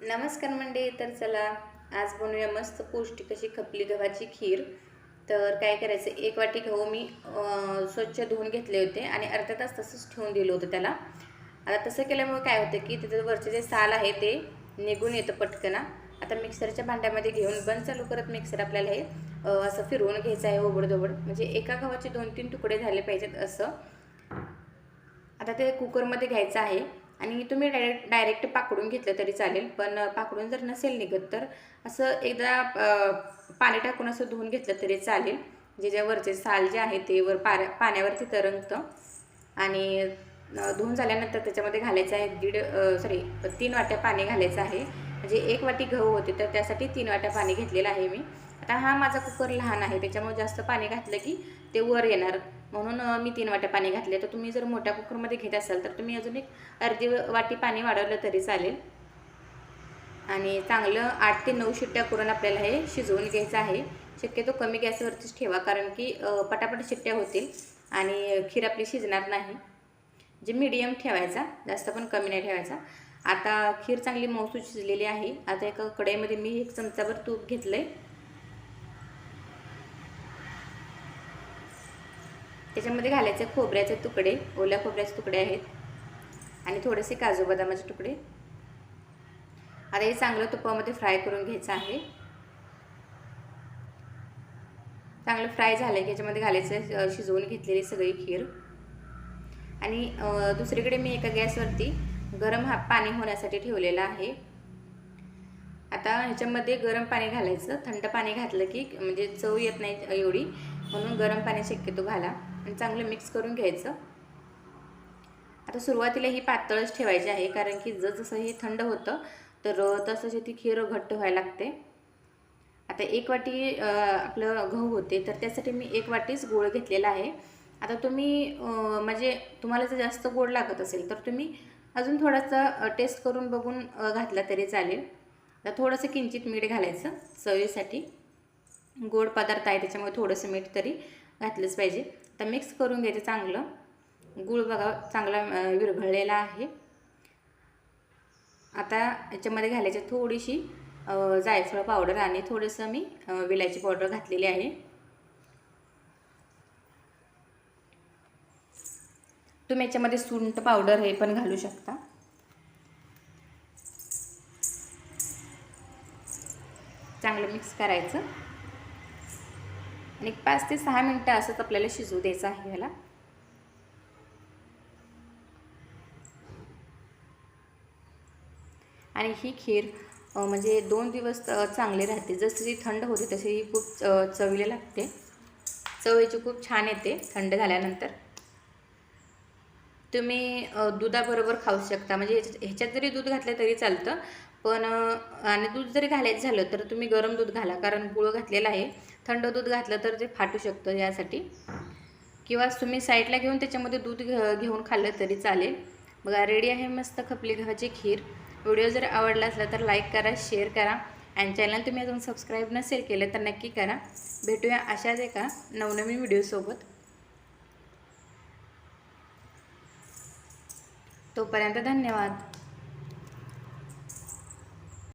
नमस्कार मंडळी तर चला आज बनवूया मस्त पौष्टिक अशी खपली गव्हाची खीर. तर काय करायचं एक वाटी गहू मी स्वच्छ धुवून घेतले होते आणि अर्धा तास तसंच ठेवून दिलं होतं त्याला. आता तसं केल्यामुळे काय होतं की त्याचं वरचे जे साल आहे ते निघून येतं पटकना. आता मिक्सरच्या भांड्यामध्ये घेऊन बंद चालू करत मिक्सर आपल्याला हे असं फिरवून घ्यायचं आहे ओबडधोबड. म्हणजे एका गव्हाचे दोन तीन तुकडे झाले पाहिजेत असं. आता ते कुकरमध्ये घ्यायचं आहे. आणि तुम्ही डायरेक्ट डायरेक्ट पाकडून घेतलं तरी चालेल पण पाकडून जर नसेल निघत तर असं एकदा पाणी टाकून असं धुवून घेतलं तरी चालेल. जे जे वरचे साल जे आहे ते वर पार पाण्यावरती तरंगतं आणि धुवून झाल्यानंतर त्याच्यामध्ये घालायचं आहे दीड सॉरी तीन वाट्या पाणी घालायचं आहे. म्हणजे एक वाटी गहू होते तर त्यासाठी तीन वाट्या पाणी घेतलेलं आहे मी. आता हा माझा कुकर लहान आहे त्याच्यामुळे जास्त पाणी घातलं की ते वर येणार. म्हणून मी तीन वाट्या पाणी घातले. तर तुम्ही जर मोठ्या कुकरमध्ये घेत असाल तर तुम्ही अजून एक अर्धी वाटी पाणी वाढवलं तरी चालेल. आणि चांगलं आठ ते नऊ शिट्ट्या करून आपल्याला हे शिजवून घ्यायचं आहे. शक्यतो कमी गॅसवरतीच ठेवा कारण की पटापट शिट्ट्या होतील आणि खीर आपली शिजणार नाही. जे मीडियम ठेवायचा जास्त पण कमी नाही ठेवायचा. आता खीर चांगली मऊसू शिजलेली आहे. आता एका कढईमध्ये मी एक चमचाभर तूप घेतलं आहे त्याच्यामध्ये घालायचे खोबऱ्याचे तुकडे ओल्या खोबऱ्याचे तुकडे आहेत. आणि थोडेसे काजू बदामाचे तुकडे. आता हे चांगलं तुपामध्ये फ्राय करून घ्यायचं आहे. चांगलं फ्राय झालं की याच्यामध्ये घालायचं शिजवून घेतलेली सगळी खीर. आणि दुसरीकडे मी एका गॅसवरती गरम हा पाणी होण्यासाठी ठेवलेलं आहे. आता ह्याच्यामध्ये गरम पाणी घालायचं. थंड पाणी घातलं की म्हणजे चव येत नाही एवढी. म्हणून गरम पाणी शक्यतो घाला. आणि चांगलं मिक्स करून घ्यायचं. आता सुरुवातीला ही पातळच ठेवायची आहे कारण की जसं हे थंड होतं तर तसं ती खीर घट्ट व्हायला लागते. आता एक वाटी आपलं गहू होते तर त्यासाठी मी एक वाटीच गोळ घेतलेला आहे. आता तुम्ही म्हणजे तुम्हाला जर जास्त गोड लागत असेल तर तुम्ही अजून थोडासा टेस्ट करून बघून घातला तरी चालेल. आता थोडंसं किंचित मीठ घालायचं चवीसाठी. गोड पदार्थ आहे त्याच्यामुळे थोडंसं मीठ तरी घातलंच पाहिजे. तर मिक्स करून घ्यायचं चांगलं. गूळ बघा चांगला विरघळलेला आहे. आता याच्यामध्ये घालायची थोडीशी जायफळ पावडर आणि थोडंसं मी विलायची पावडर घातलेली आहे. तुम्ही याच्यामध्ये सुंट पावडर हे पण घालू शकता. चांगलं मिक्स करायचं. आणि पाच ते सहा मिनटं असंच आपल्याला शिजू द्यायचं आहे ह्याला. आणि ही खीर म्हणजे दोन दिवस अ, चांगली राहते. जशी ती थंड होते तशी ही खूप चवीला लागते. चवीची खूप छान येते थंड झाल्यानंतर. तुम्ही दुधाबरोबर खाऊ शकता. म्हणजे ह्याच्या ह्याच्यात जरी दूध घातलं तरी चालतं. पण आणि दूध जरी घालायचं झालं तर तुम्ही गरम दूध घाला. कारण गुळ घातलेला आहे. थंड दूध घातलं तर ते फाटू शकतं यासाठी. किंवा तुम्ही साईडला घेऊन त्याच्यामध्ये दूध घ घेऊन खाल्लं तरी चालेल. बघा रेडी आहे मस्त खपली गव्हाची खीर. व्हिडिओ जर आवडला असला तर लाईक करा शेअर करा. आणि चॅनल तुम्ही अजून सबस्क्राईब नसेल केलं तर नक्की करा. भेटूया अशाच एका नवनवीन व्हिडिओसोबत. तोपर्यंत धन्यवाद.